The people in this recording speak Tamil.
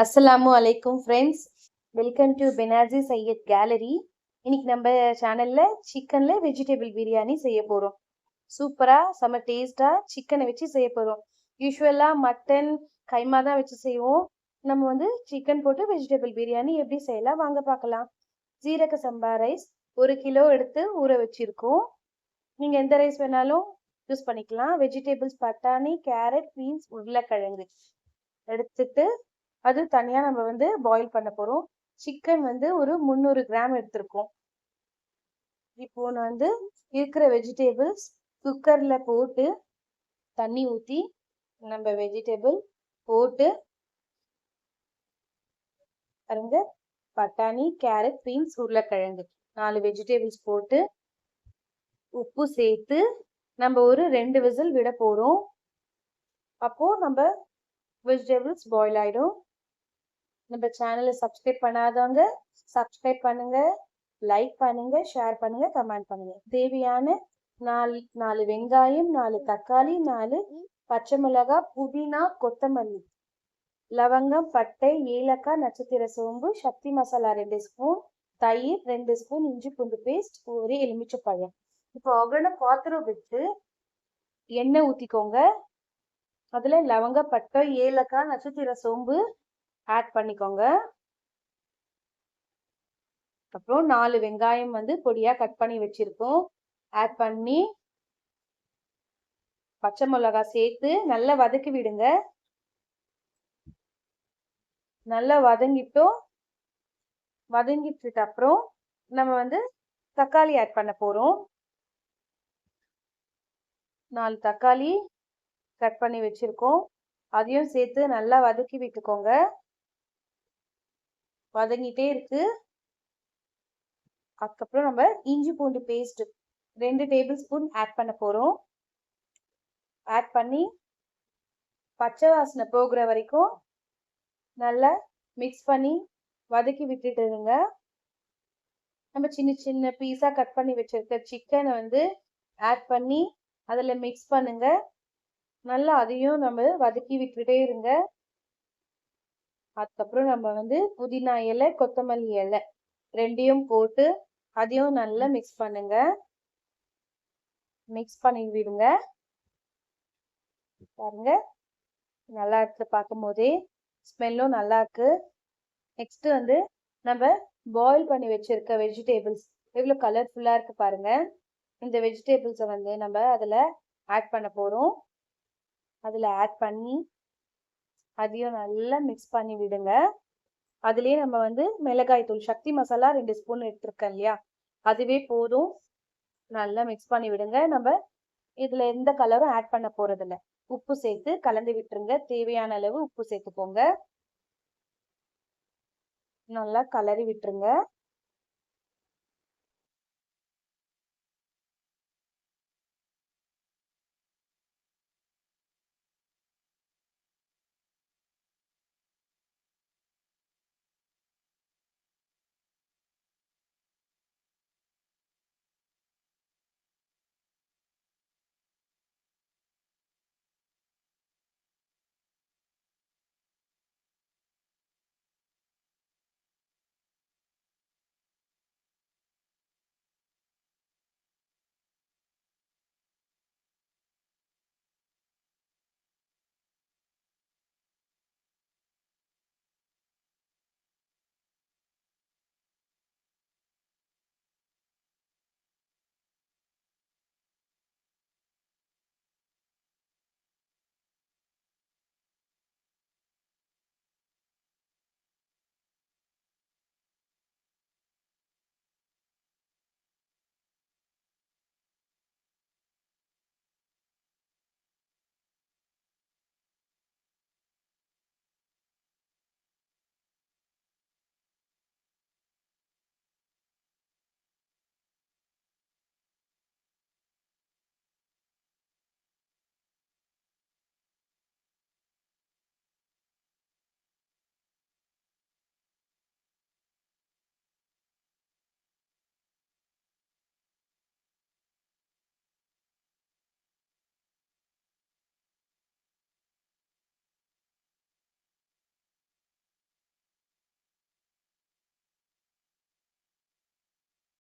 அஸ்ஸலாமு அலைக்கும் friends welcome to Benazir Syed Gallery இன்னைக்கு நம்ம சேனல்ல சிக்கன்ல வெஜிடபிள் பிரியாணி செய்ய போறோம். சூப்பரா செம்ம டேஸ்டா சிக்கனை வச்சு செய்ய போறோம். யூஸ்வலா மட்டன் கைமா தான் வச்சு செய்வோம். நம்ம வந்து சிக்கன் போட்டு வெஜிடபிள் பிரியாணி எப்படி செய்யலாம் வாங்க பார்க்கலாம். ஜீரக சம்பா ரைஸ் ஒரு கிலோ எடுத்து ஊற வச்சிருக்கோம். நீங்கள் எந்த ரைஸ் வேணாலும் யூஸ் பண்ணிக்கலாம். வெஜிடபிள்ஸ் பட்டாணி கேரட் பீன்ஸ் உருளைக்கிழங்கு எடுத்துட்டு அது தனியாக நம்ம வந்து பாயில் பண்ண போகிறோம் சிக்கன் வந்து ஒரு முந்நூறு கிராம் எடுத்திருக்கோம். இப்போ நான் வந்து இருக்கிற வெஜிடேபிள்ஸ் குக்கரில் போட்டு தண்ணி ஊற்றி நம்ம வெஜிடேபிள் போட்டு பாருங்க பட்டாணி கேரட் பீன்ஸ் உருளைக்கிழங்கு நாலு வெஜிடேபிள்ஸ் போட்டு உப்பு சேர்த்து நம்ம ஒரு ரெண்டு விசில் விட போகிறோம் அப்போது நம்ம வெஜிடபிள்ஸ் பாயில் ஆகிடும் நம்ம சேனலை சப்ஸ்கிரைப் பண்ணாதவங்க சப்ஸ்கிரைப் பண்ணுங்க லைக் பண்ணுங்க ஷேர் பண்ணுங்க கமெண்ட் பண்ணுங்க. தேவையான நாலு நாலு வெங்காயம் நாலு தக்காளி நாலு பச்சை மிளகாய் புதினா கொத்தமல்லி லவங்கம் பட்டை ஏலக்காய் நட்சத்திர சோம்பு சக்தி மசாலா ரெண்டு ஸ்பூன் தயிர் ரெண்டு ஸ்பூன் இஞ்சி பூண்டு பேஸ்ட் ஒரு எலுமிச்சை பழம் இப்போ ஒகன பாத்திரம் விட்டு எண்ணெய் ஊற்றிக்கோங்க அதில் லவங்க பட்டை ஏலக்காய் நட்சத்திர சோம்பு ஆட் பண்ணிக்கோங்க. அப்புறம் நாலு வெங்காயம் வந்து பொடியாக கட் பண்ணி வச்சுருக்கோம். ஆட் பண்ணி பச்சை மிளகாய் சேர்த்து நல்லா வதக்கி விடுங்க. நல்லா வதங்கிட்டோம். வதங்கிட்டு அப்புறம் நம்ம வந்து தக்காளி ஆட் பண்ண போகிறோம் நாலு தக்காளி கட் பண்ணி வச்சுருக்கோம். அதையும் சேர்த்து நல்லா வதக்கி விட்டுக்கோங்க. வதங்கிட்டே இருக்கு. அதுக்கப்புறம் நம்ம இஞ்சி பூண்டு பேஸ்ட் ரெண்டு டேபிள் ஸ்பூன் ஆட் பண்ண போகிறோம் ஆட் பண்ணி பச்சை வாசனை போகிற வரைக்கும் நல்லா மிக்ஸ் பண்ணி வதக்கி விட்டுட்டு இருங்க. நம்ம சின்ன சின்ன பீஸாக கட் பண்ணி வச்சுருக்க சிக்கனை வந்து ஆட் பண்ணி அதில் மிக்ஸ் பண்ணுங்க. நல்லா அதையும் நம்ம வதக்கி விட்டுட்டே இருங்க. அதுக்கப்புறம் நம்ம வந்து புதினா இலை கொத்தமல்லி இலை ரெண்டையும் போட்டு அதையும் நல்லா மிக்ஸ் பண்ணுங்க. மிக்ஸ் பண்ணி விடுங்க. பாருங்க. நல்லா இருக்கு பார்க்கும் போதே ஸ்மெல்லும் நல்லா இருக்கு. நெக்ஸ்ட் வந்து நம்ம பாயில் பண்ணி வச்சிருக்க வெஜிடேபிள்ஸ் எவ்வளோ கலர்ஃபுல்லாக இருக்கு பாருங்க. இந்த வெஜிடேபிள்ஸை வந்து நம்ம அதில் ஆட் பண்ண போகிறோம் அதில் ஆட் பண்ணி அதையும் நல்லா மிக்ஸ் பண்ணி விடுங்க. அதுலேயே நம்ம வந்து மிளகாய் தூள் சக்தி மசாலா ரெண்டு ஸ்பூன் எடுத்துருக்கேன் இல்லையா? அதுவே போதும். நல்லா மிக்ஸ் பண்ணி விடுங்க. நம்ம இதில் எந்த கலரும் ஆட் பண்ண போகிறதில்ல உப்பு சேர்த்து கலந்து விட்டுருங்க. தேவையான அளவு உப்பு சேர்த்துக்கோங்க. நல்லா கலரி விட்டுருங்க.